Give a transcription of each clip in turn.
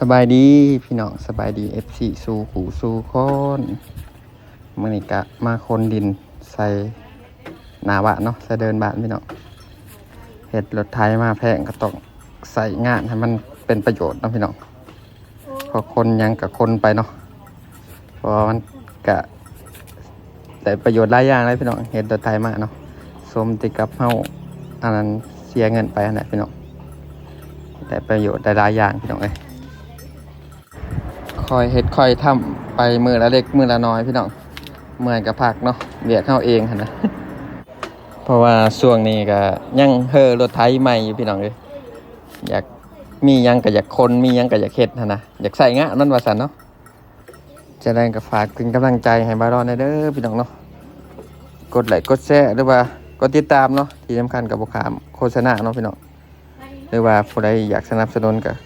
สบายดีพี่น้องสบายดี FC สู่หูสู่คนมื่อนี้กะมาคนดินใส่หนาบานเนาะใส่เดินบานพี่น้องเห็ดรถไถมาแพงก็ต้องใส่งานให้มันเป็นประโยชน์นะพี่น้องพอคนยังกับคนไปเนาะเพราะมันกะแต่ประโยชน์หลายอย่างเลยพี่น้องเห็ดรถไถมาเนาะสมติกับเฮาอันนั้นเสียเงินไปอันไหนพี่น้องแต่ประโยชน์หลายอย่างพี่น้องเอ้ย คอยเฮ็ดคอยทำไปมือละเล็กมือละน้อยพี่น้องเมื่อยกับพักเนาะเบียดเข้าเองหั่นนะเพราะว่าช่วงนี้ก็ยังเฮอรถไถใหม่อยู่พี่น้องเลยอยากมียังก็อยากคนมียังก็อยากเฮ็ดหั่นนะอยากใส่งะมันว่าซั่นเนาะจะได้ก็ฝากเป็นกำลังใจให้บารอนเด้อพี่น้องเนาะกดไลค์กดแชร์หรือว่ากดติดตามเนาะที่สำคัญกับบุคามโฆษณาเนาะพี่น้องหรือว่าผู้ใดอยากสนับสนุนก็จ้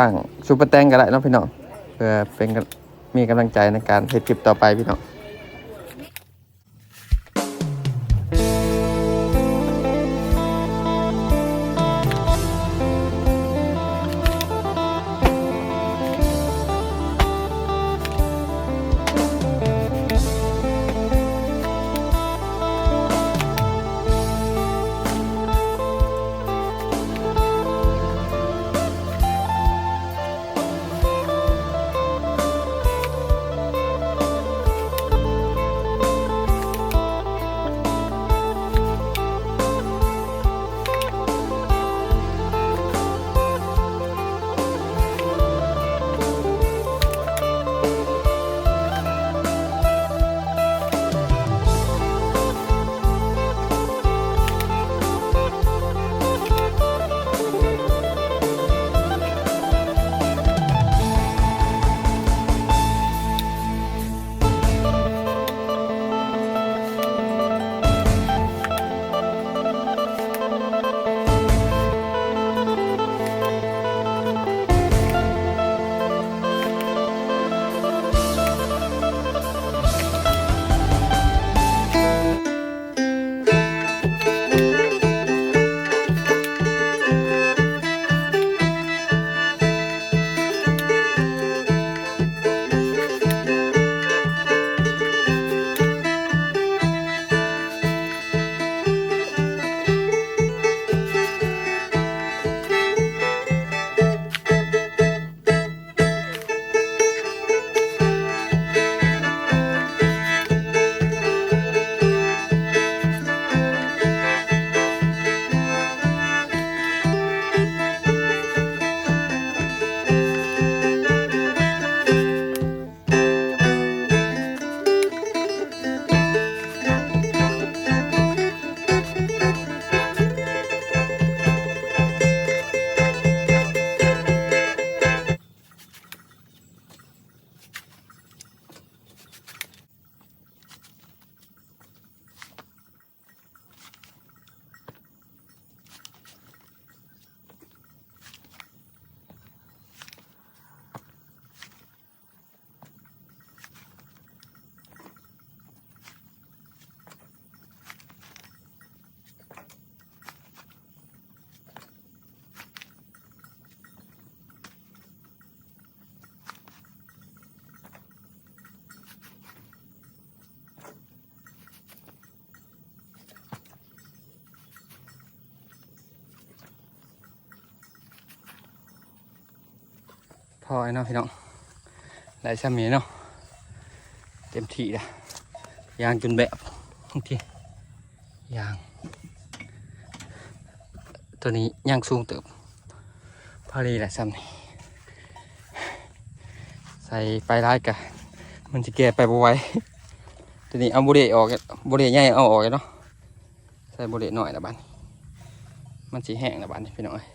างซูเปอร์แตงก็ได้เนาะพี่น้องเพื่อเป็นมีกำลังใจในการเฮ็ดคลิปต่อไปพี่น้อง พอไอ้เนาะพี่น้องหลายสามีเนาะเต็มที่ละยางจนแบบบางทียาง ตัวนี้ยางสูงเติบพอดีแหละซ้ำนี่ใส่ไปร้ายกะมันจะแก่ไปบ่ไหว้ตัวนี้เอาบุเรออกบุเรใหญ่เอาออกเนาะใส่บุเรหน่อยละบัดนมันสีแห้งละบัดนี่พี่น้องเอ้ย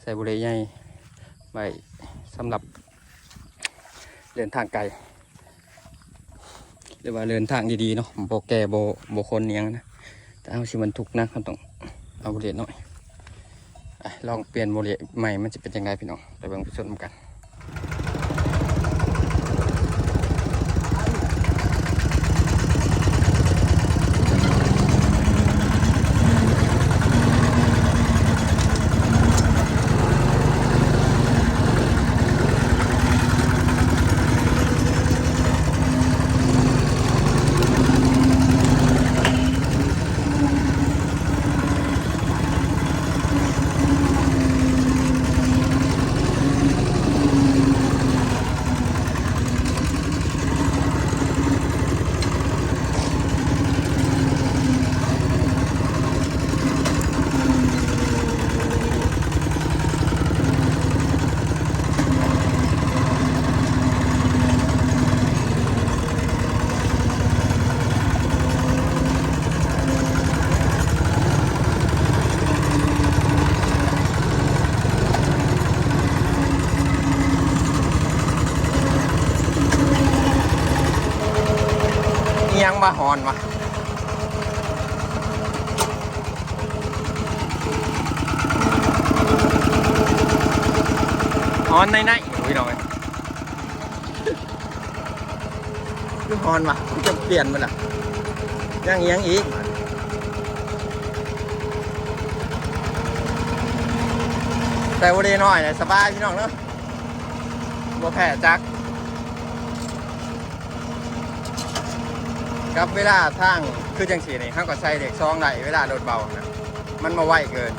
ใส่บุเรใหญ่ไว้ สำหรับเดินทางไกลหรือว่าเดินทางดีๆเนาะโบแกโบโบคนเนียงนะแต่เอาชิมันทุกนะเขาต้องเอาบุเรหน่อยอลองเปลี่ยนโมเลใหม่มันจะเป็นยังไงพี่น้องไปเบิ่งไปชมกัน มาหอนวะหอนในในโอ้ยน้อยคือหอนวะจะเปลี่ยนมันล่ะยังอีกยังอีกแต่วันนี้หน้อยเนี่ยสบายพี่น้องเนาะบ่แพ้จัก กับเวลาทางคือจังสีนี่ห้างก็ใช้เด็กซองไหลเวลาโดดเบานะมันมาไวเกิน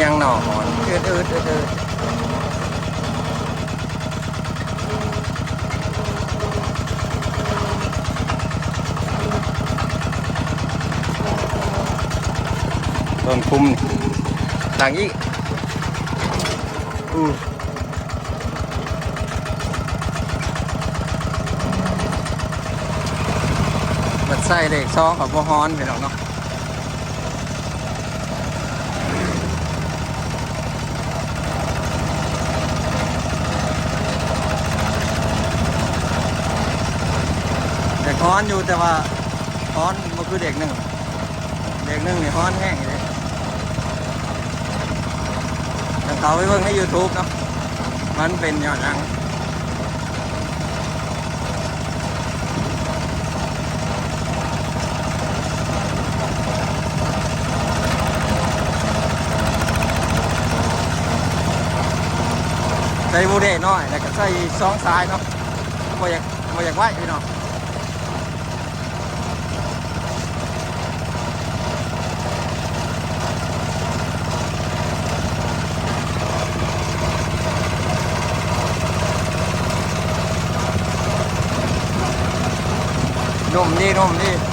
ยังหน่อหอนอืดอืดอืดอืดต้นคุมต่างอีกอู้มันใส่เด็กซองกับบ่ฮ้อนไปหรอกเนาะ แต่ค้อนอยู่แต่ว่าค้อนมันคือเด็กหนึ่ง เด็กหนึ่งนี่ค้อนแห้งเลยแต่เขาไปเบิ่งใน YouTube เนาะ มันเป็นยอดยังใส่บูเดน้อย แล้วก็ใส่ซองซ้ายเนาะบ่อยากบ่อยากไหวพี่น้อง นุ่มดีนุ่มดี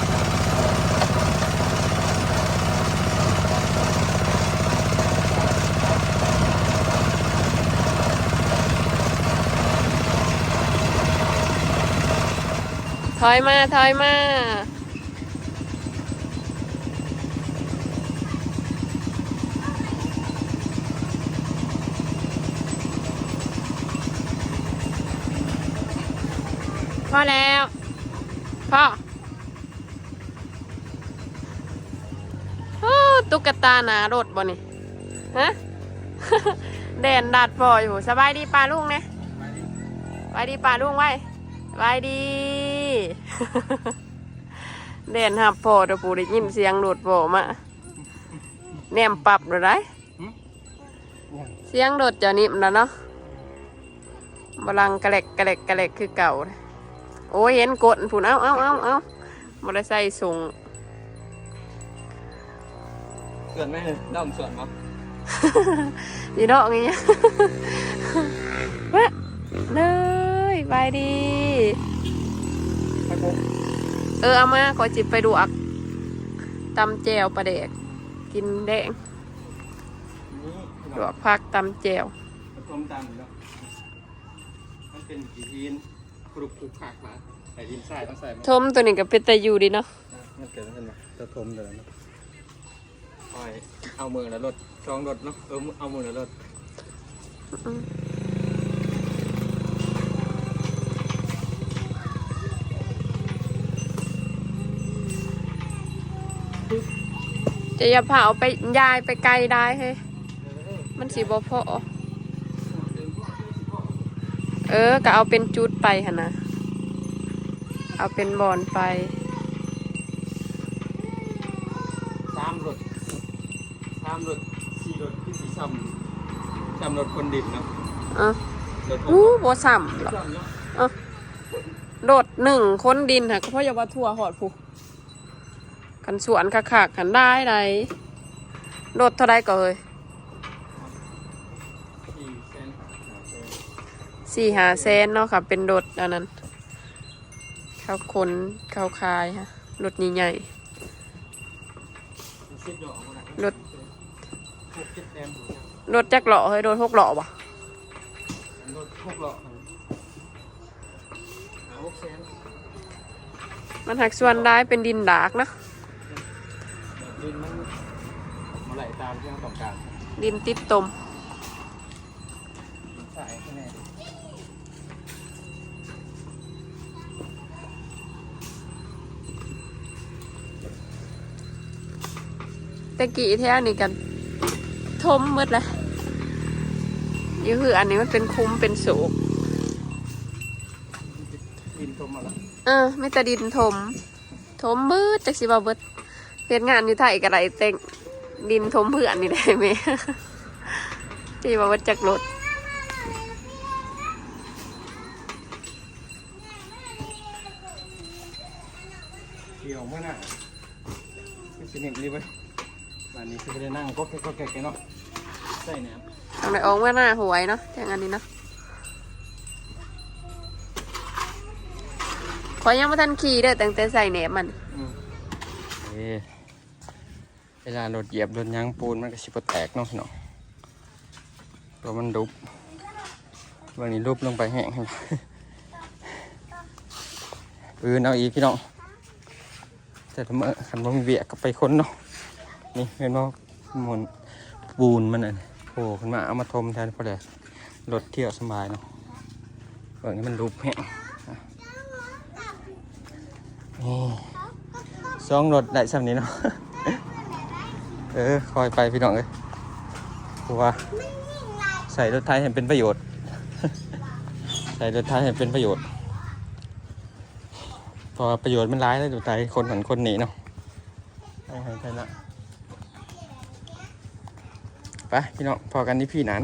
ถอยมาถอยมาพอแล้ว พ่อ ตุ๊กตาหนารถบ่นี่ฮะ แดนดัดพออยู่สบายดีป้าลุงเนี่ยสบายดีป้าลุงไว้สบายดี แดนหับพ่อเดี๋ยวปู่ได้ยินเสียงโดดพ่อมาแนมปรับเลยได้เสียงโดดเจ้านี่มันนะเนาะบลังกระแลกกระแลกกระแลกคือเก่า โอ้ยเห็นกดผุนเอาเอาเอาเอามอเตอร์ไซค์ส่ง ส่วนไหมด้อมส่วนมั้งดีดอกอย่างเงี้ยแวะเลยบายดีเออเอามาขอจิบไปดูอักตำแจวปลาแดก กินแดงลวกผักตำแจวผสมตามเนาะมันเป็นกี่ทีนกรุบกรุบผักมาใส่ดินทรายต้องใส่มั้งทมตัวนี้ก็เป็นตะยูดีเนาะมันเกิดอะไรขึ้นมาจะทมเดี๋ยวนะ คอยเอามือแล้วรถชองรถเนาะเออเอามือแล้วรถจะอย่าเผาไปยายไปไกลได้เฮ้มันสีบ่พอเออก็เอาเป็นจุดไปหนนะ เอาเป็นบอนไป สามรถ สามรถสี่รถที่สีซ้ำซ้ำรถคนดิบเนาะอะรถผมอู้บ่ซ้ำหรอกซ้ำเนาะอะโดดหนึ่งคนดินค่ะก็เพราะอย่าว่าทั่วหอดผู้ขันสวนคักๆขันได้ไรโดดเท่าไรก็เลยสี่เซนห้าเซนสี่หาเซนเนาะค่ะ เป็นโดดอันนั้น เขาคนเขาคายฮะรถใหญ่สิบดอกบ่ได้ๆรถ หกเจ็ดแต้มอยู่รถจักรหล่อเฮ้ยรถหกหล่อบ่รถหกหลอกหาหกแสนมันหักส่วนได้เป็นดินดากนะดินมันมาไหลตามที่เราต้องการดินติดตมใส่คะแนนตะกี้แท้นี่กัน ทมหมดเลยนี่คืออันนี้มันเป็นคุ้มเป็นสูบดินตมมาแล้วเออไม่แต่ดินถมถมมืดจักสิบาเบิดเฮ็ดงานอยู่ไทยกระไรเต็งดินถมเพื่อนนี่ได้ไหมที่ว่าเบิดจากรถเกี่ยวเมื่อน่ะคือสนิทเลยเว้ยบ้านนี้คือไม่ได้นั่งก็แกก็แกเนาะ ใส่นมทางไหนออกมาหน้าหวยเนาะแทงอันนี้เนาะขอยังไม่ทันขี่เด้อตั้งแต่ใส่แหนบมันเอ้เวลารถเหยียบรถยางปูนมันก็สิบแตกเนาะพี่น้องตัวมันดุบวันนี้รุบลงไปแห้งให้ปืนเอาอีกพี่น้องแต่ถ้าเมื่อขันว่ามีเวียกก็ไปค้นเนาะนี่เป็นว่ามันปูนมันอะ โผล่ขึ้นมาเอามาทมแทนพอดีรถเที่ยวสบายเนาะเบิ่งนี้มันรุบแห้งอะนี่สองรถได้สำนี้เนาะเออคอยไปพี่น้องเอ้ยเพราะว่าใส่รถไทยให้เป็นประโยชน์ ใส่รถไทยให้เป็นประโยชน์ พอประโยชน์มันร้ายแล้วดูไทยคนหันคนหนีเนาะไปให้ไทยละ ไปพี่น้องพอกันที่พี่หนาน